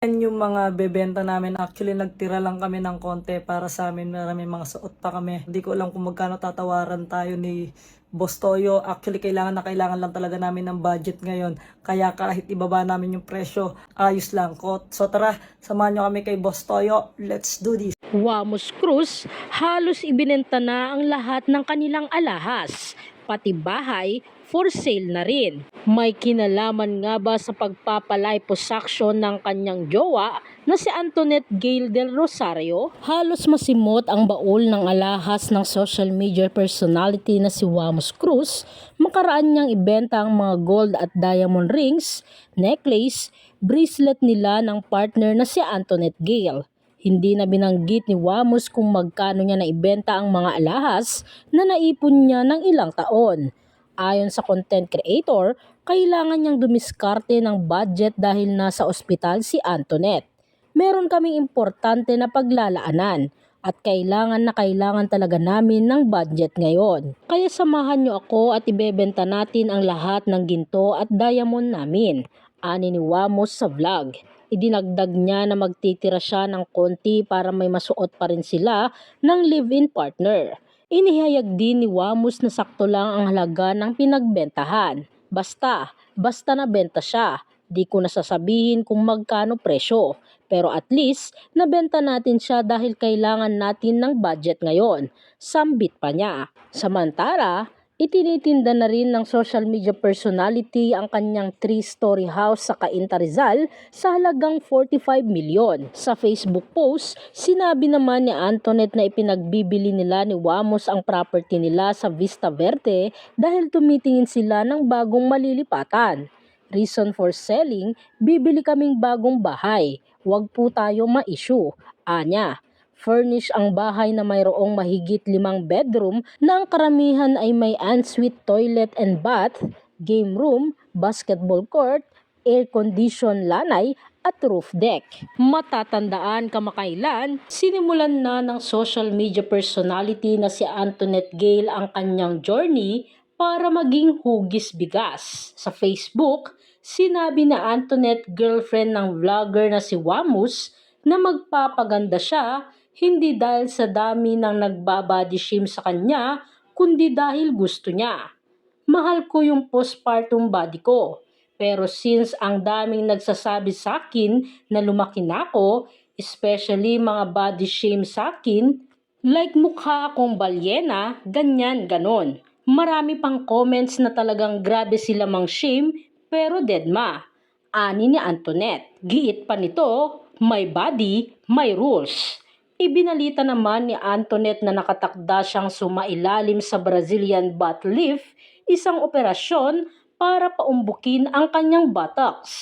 Yan yung mga bebenta namin. Actually, nagtira lang kami ng konti para sa amin. Marami mga suot pa kami. Hindi ko alam kung magkano tatawaran tayo ni Boss Toyo. Actually, kailangan na kailangan lang talaga namin ng budget ngayon. Kaya kahit ibaba namin yung presyo, ayos lang. So tara, samahan nyo kami kay Boss Toyo. Let's do this. Wamos Cruz, halos ibinenta na ang lahat ng kanilang alahas, pati bahay for sale na rin. May kinalaman nga ba sa pagpapaliposuction ng kanyang jowa na si Antoinette Gail del Rosario? Halos masimot ang baul ng alahas ng social media personality na si Wamos Cruz, makaraan niyang ibenta ang mga gold at diamond rings, necklace, bracelet nila ng partner na si Antoinette Gail. Hindi na binanggit ni Wamos kung magkano niya naibenta ang mga alahas na naipon niya ng ilang taon. Ayon sa content creator, kailangan niyang dumiskarte ng budget dahil nasa ospital si Antoinette. Meron kaming importante na paglalaanan at kailangan na kailangan talaga namin ng budget ngayon. Kaya samahan niyo ako at ibebenta natin ang lahat ng ginto at diamond namin. Ani ni Wamos sa vlog. Idinagdag niya na magtitira siya ng konti para may masuot pa rin sila ng live-in partner. Inihayag din ni Wamos na sakto lang ang halaga ng pinagbentahan. Basta, basta nabenta siya. Di ko nasasabihin kung magkano presyo. Pero at least, nabenta natin siya dahil kailangan natin ng budget ngayon. Sambit pa niya. Samantala, itinitinda na rin ng social media personality ang kanyang 3-story house sa Cainta Rizal sa halagang 45 milyon. Sa Facebook post, sinabi naman ni Antoinette na ipinagbibili nila ni Wamos ang property nila sa Vista Verde dahil tumitingin sila ng bagong malilipatan. Reason for selling, bibili kaming bagong bahay. Huwag po tayo ma-issue. Anya, furnish ang bahay na mayroong mahigit limang bedroom na ang karamihan ay may ensuite toilet and bath, game room, basketball court, air condition lanay at roof deck. Matatandaan kamakailan, sinimulan na ng social media personality na si Antoinette Gail ang kanyang journey para maging hugis bigas. Sa Facebook, sinabi na Antoinette girlfriend ng vlogger na si Wamus na magpapaganda siya hindi dahil sa dami ng nagbabody shame sa kanya kundi dahil gusto niya. Mahal ko yung postpartum body ko. Pero since ang daming nagsasabi sa akin na lumaki na ako, especially mga body shame sa akin, like mukha akong balyena, ganyan ganon. Marami pang comments na talagang grabe sila mang shame pero deadma. Ani ni Antoinette. Giit pa nito, may body, may rules. Ibinalita naman ni Antoinette na nakatakda siyang sumailalim sa Brazilian butt lift, isang operasyon para paumbukin ang kanyang buttocks.